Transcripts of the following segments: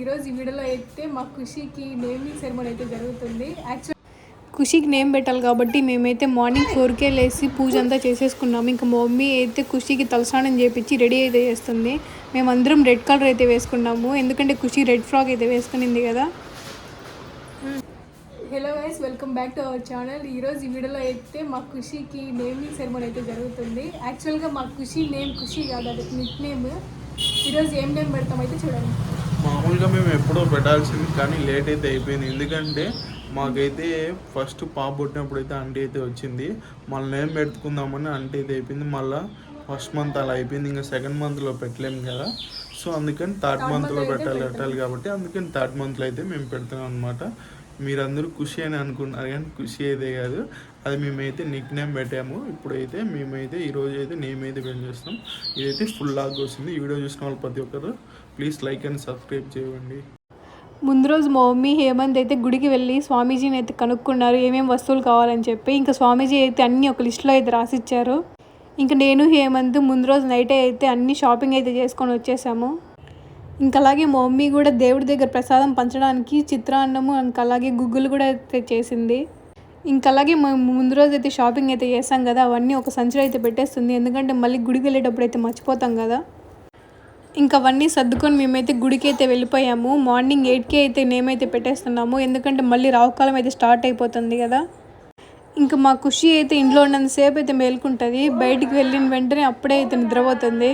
ఈరోజు ఈ వీడియోలో అయితే మా ఖుషికి నేమింగ్ సెరమనీ అయితే జరుగుతుంది. యాక్చువల్ ఖుషికి నేమ్ పెట్టాలి కాబట్టి మేమైతే మార్నింగ్ ఫోర్కే లేసి పూజ అంతా చేసేసుకున్నాము. ఇంకా మా మమ్మీ అయితే ఖుషికి తలస్నానం చేపించి రెడీ అయితే చేస్తుంది. మేమందరం రెడ్ కలర్ అయితే వేసుకున్నాము. ఎందుకంటే ఖుషి రెడ్ ఫ్రాక్ అయితే వేసుకునింది కదా. Hello guys welcome back to our channel ఈరోజు ఈ వీడియోలో అయితే మా ఖుషికి నేమింగ్ సెరమనీ అయితే జరుగుతుంది. యాక్చువల్గా మా ఖుషి నేమ్ ఖుషి కాదు అది నిక్ నేమ్ ఈరోజు ఏం నేమ్ పెడతామైతే చూడండి. మామూలుగా మేము ఎప్పుడో పెట్టాల్సింది కానీ లేట్ అయితే అయిపోయింది. ఎందుకంటే మాకైతే ఫస్ట్ పాప పుట్టినప్పుడు అయితే అంటీ అయితే వచ్చింది. మళ్ళీ ఏం పెట్టుకుందామని అంటీ అయితే అయిపోయింది. మళ్ళీ ఫస్ట్ మంత్ అలా అయిపోయింది. ఇంకా సెకండ్ మంత్లో పెట్టలేము కదా. సో అందుకని థర్డ్ మంత్లో పెట్టాలి పెట్టాలి కాబట్టి అందుకని థర్డ్ మంత్లో అయితే మేము పెడుతున్నాం అనమాట మీరందరూ ఖుషి అని అనుకున్నారు కానీ ఖుషి అయితే కాదు. అది మేమైతే నిక్ నేమ్ పెట్టాము. ఇప్పుడైతే మేమైతే ఈరోజు అయితే నేమ్ అయితే పెన్ చేస్తాం. ఇదైతే ఫుల్ లాగ్ వస్తుంది. ఈ వీడియో చూసిన వాళ్ళు ప్రతి ఒక్కరు ప్లీజ్ లైక్ అండ్ సబ్స్క్రైబ్ చేయండి. ముందు రోజు మా మమ్మీ హేమంత్ అయితే గుడికి వెళ్ళి స్వామీజీని అయితే కనుక్కున్నారు. ఏమేమి వస్తువులు కావాలని చెప్పి ఇంకా స్వామీజీ అయితే అన్ని ఒక లిస్ట్లో అయితే రాసిచ్చారు. ఇంకా నేను హేమంత్ ముందు రోజు నైటే అయితే అన్ని షాపింగ్ అయితే చేసుకొని వచ్చేసాము. ఇంకా అలాగే మా మమ్మీ కూడా దేవుడి దగ్గర ప్రసాదం పంచడానికి చిత్రాన్నము ఇంకా అలాగే గుగ్గులు కూడా అయితే చేసింది. ఇంకా అలాగే మేము ముందు రోజు అయితే షాపింగ్ అయితే చేస్తాం కదా అవన్నీ ఒక సంచిలో అయితే పెట్టేస్తుంది. ఎందుకంటే మళ్ళీ గుడికి వెళ్ళేటప్పుడు అయితే మర్చిపోతాం కదా. ఇంకా అవన్నీ సర్దుకొని మేమైతే గుడికి అయితే వెళ్ళిపోయాము. మార్నింగ్ ఎయిట్కి అయితే నేమైతే పెట్టేస్తున్నాము. ఎందుకంటే మళ్ళీ రావుకాలం అయితే స్టార్ట్ అయిపోతుంది కదా. ఇంకా మా ఖుషి అయితే ఇంట్లో ఉన్నంతసేపు అయితే మేల్కుంటుంది. బయటికి వెళ్ళిన వెంటనే అప్పుడే అయితే నిద్రపోతుంది.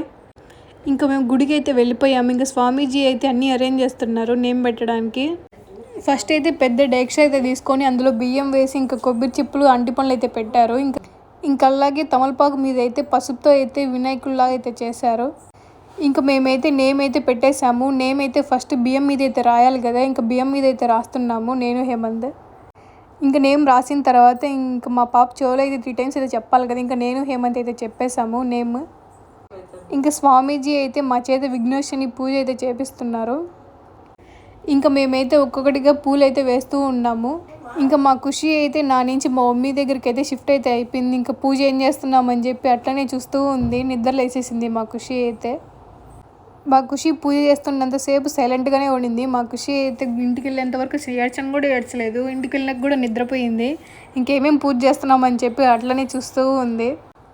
ఇంకా మేము గుడికి అయితే వెళ్ళిపోయాము. ఇంకా స్వామీజీ అయితే అన్నీ అరేంజ్ చేస్తున్నారు నేమ్ పెట్టడానికి. ఫస్ట్ అయితే పెద్ద డేక్ష అయితే తీసుకొని అందులో బియ్యం వేసి ఇంకా కొబ్బరి చిప్పులు అంటి పనులు అయితే పెట్టారు. ఇంకా ఇంకా అలాగే తమలపాకు మీద అయితే పసుపుతో అయితే వినాయకుల్లాగా అయితే చేశారు. ఇంకా మేమైతే నేమ్ అయితే పెట్టేశాము. నేమ్ అయితే ఫస్ట్ బియ్యం మీద అయితే రాయాలి కదా. ఇంకా బియ్యం మీద అయితే రాస్తున్నాము. నేను హేమంత్. ఇంకా నేమ్ రాసిన తర్వాత ఇంకా మా పాప చెవులో అయితే త్రీ టైమ్స్ అయితే చెప్పాలి కదా. ఇంకా నేను హేమంత్ అయితే చెప్పేశాము నేమ్. ఇంకా స్వామీజీ అయితే మా చేత విఘ్నేశ్వని పూజ అయితే చేపిస్తున్నారు. ఇంకా మేమైతే ఒక్కొక్కటిగా పూలు అయితే వేస్తూ ఉన్నాము. ఇంకా మా ఖుషి అయితే నా నుంచి మా మమ్మీ దగ్గరికి అయితే షిఫ్ట్ అయితే అయిపోయింది. ఇంకా పూజ ఏం చేస్తున్నామని చెప్పి అట్లనే చూస్తూ ఉంది. నిద్రలేసేసింది మా ఖుషి అయితే. మా ఖుషి పూజ చేస్తున్నంతసేపు సైలెంట్గానే ఉండింది. మా ఖుషి అయితే ఇంటికి వెళ్ళేంత వరకు ఏడ్చని కూడా ఏడ్చలేదు. ఇంటికి వెళ్ళినాక కూడా నిద్రపోయింది. ఇంకేమేమి పూజ చేస్తున్నామని చెప్పి అట్లనే చూస్తూ ఉంది.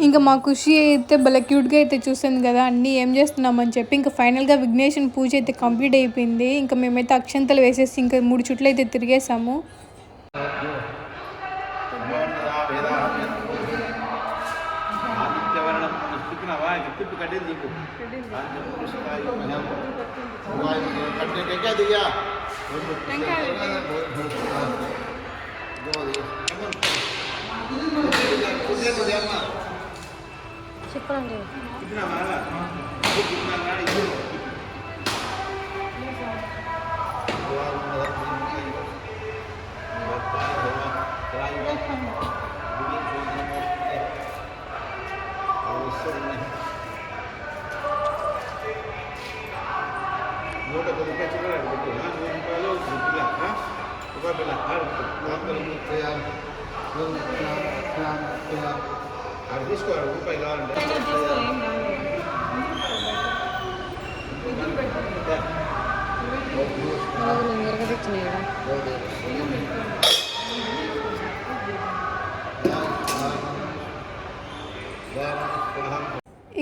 ఇంకా మా ఖుషి అయితే భలే క్యూట్గా అయితే చూస్తుంది కదా అన్నీ ఏం చేస్తున్నామని చెప్పి ఇంకా ఫైనల్గా విఘ్నేశ్వర పూజ అయితే కంప్లీట్ అయిపోయింది. ఇంకా మేమైతే అక్షంతలు వేసేసి ఇంకా మూడు చుట్లు అయితే తిరిగేసాము కట్టేది నీకు కట్టే టెంకాయ దిగా రూపాయి పిల్ల అది తీసుకోవాలి రూపాయి కావాలంటే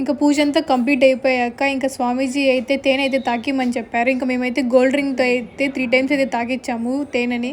ఇంకా పూజ అంతా కంప్లీట్ అయిపోయాక ఇంకా స్వామీజీ అయితే తేనె అయితే తాకిమని చెప్పారు. ఇంకా మేమైతే గోల్డ్ రింగ్తో అయితే త్రీ టైమ్స్ అయితే తాకిచ్చాము తేనెని.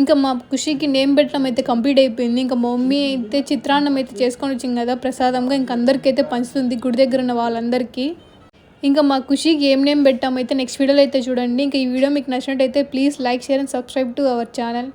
ఇంకా మా ఖుషికి నేమ్ పెట్టడం అయితే కంప్లీట్ అయిపోయింది. ఇంకా మమ్మీ అయితే చిత్రాన్నం అయితే చేసుకొని వచ్చింది కదా ప్రసాదంగా. ఇంక అందరికీ అయితే పంచుతుంది గుడి దగ్గర ఉన్న వాళ్ళందరికీ. ఇంకా మా ఖుషికి ఏం నేమ్ పెట్టామైతే నెక్స్ట్ వీడియోలో అయితే చూడండి. ఇంకా ఈ వీడియో మీకు నచ్చినట్టయితే please like share and subscribe to our channel